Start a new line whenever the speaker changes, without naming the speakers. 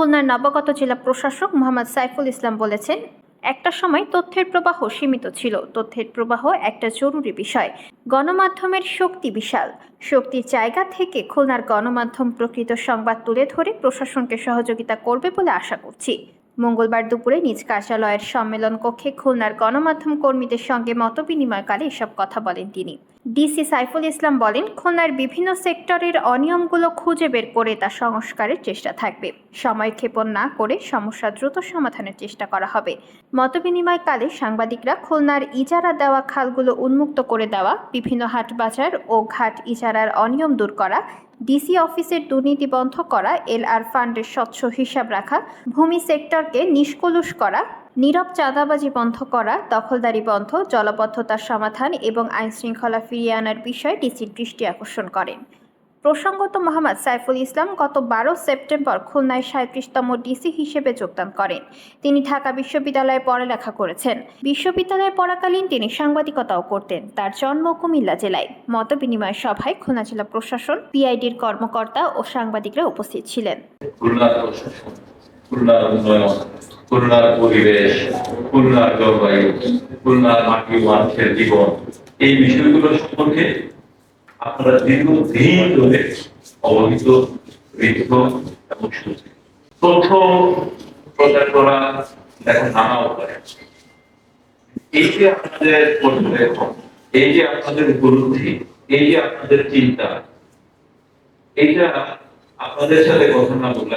খুলনার নবাগত জেলা প্রশাসক মোহাম্মদ সাইফুল ইসলাম বলেছেন, একটা সময় তথ্যের প্রবাহ সীমিত ছিল। তথ্যের প্রবাহ একটা জরুরি বিষয়। গণমাধ্যমের শক্তি বিশাল। শক্তির জায়গা থেকে খুলনার গণমাধ্যম প্রকৃত সংবাদ তুলে ধরে প্রশাসনকে সহযোগিতা করবে বলে আশা করছি। মঙ্গলবার দুপুরে নিজ কার্যালয়ের সম্মেলন কক্ষে খুলনার গণমাধ্যম কর্মীদের সঙ্গে মতবিনিময়কালে এসব কথা বলেন তিনি। ডিসি সাইফুল ইসলাম বলেন, খুলনার বিভিন্ন সেক্টরের অনিয়মগুলো খুঁজে বের করে তা সংস্কারের চেষ্টা থাকবে। সময় ক্ষেপণ না করে সমস্যা দ্রুত সমাধানের চেষ্টা করা হবে। মতবিনিময়কালে সাংবাদিকরা খুলনার ইজারা দেওয়া খালগুলো উন্মুক্ত করে দেওয়া, বিভিন্ন হাট বাজার ও ঘাট ইজারার অনিয়ম দূর করা ডিসি অফিসের দুর্নীতি বন্ধ করা এল আর ফান্ডের স্বচ্ছ হিসাব রাখা, ভূমি সেক্টরকে নিষ্কলুষ করা, নীরব চাঁদাবাজি বন্ধ করা, দখলদারি বন্ধ, জলবদ্ধতার সমাধান এবং আইনশৃঙ্খলা ফিরিয়ে আনার বিষয়ে ডিসির দৃষ্টি আকর্ষণ করেন। প্রসঙ্গত মোহাম্মদ সাইফুল ইসলাম গত বারো সেপ্টেম্বর খুলনায় সাঁত্রিশতম ডিসি হিসেবে যোগদান করেন। তিনি ঢাকা বিশ্ববিদ্যালয়ে পড়ালেখা করেছেন। বিশ্ববিদ্যালয়ে পড়াকালীন তিনি সাংবাদিকতাও করতেন। তার জন্ম কুমিল্লা জেলায়। মতবিনিময় সভায় খুলনা জেলা প্রশাসন, পিআইডির কর্মকর্তা ও সাংবাদিকরা উপস্থিত ছিলেন।
খুলনার পরিবেশ, খুলনার জলবায়ু, খুলনার মাটি মানুষের জীবন, এই বিষয়গুলো সম্পর্কে আপনারা দীর্ঘদিন ধরে অবহিত ঋদ্ধ এবং সুস্থ। তথ্য প্রচার করা এখন নানা উপায় এই যে আপনাদের পর্যবেক্ষণ এই যে আপনাদের উপলব্ধি এই যে আপনাদের চিন্তা, এইটা আপনাদের সাথে কথা না বলে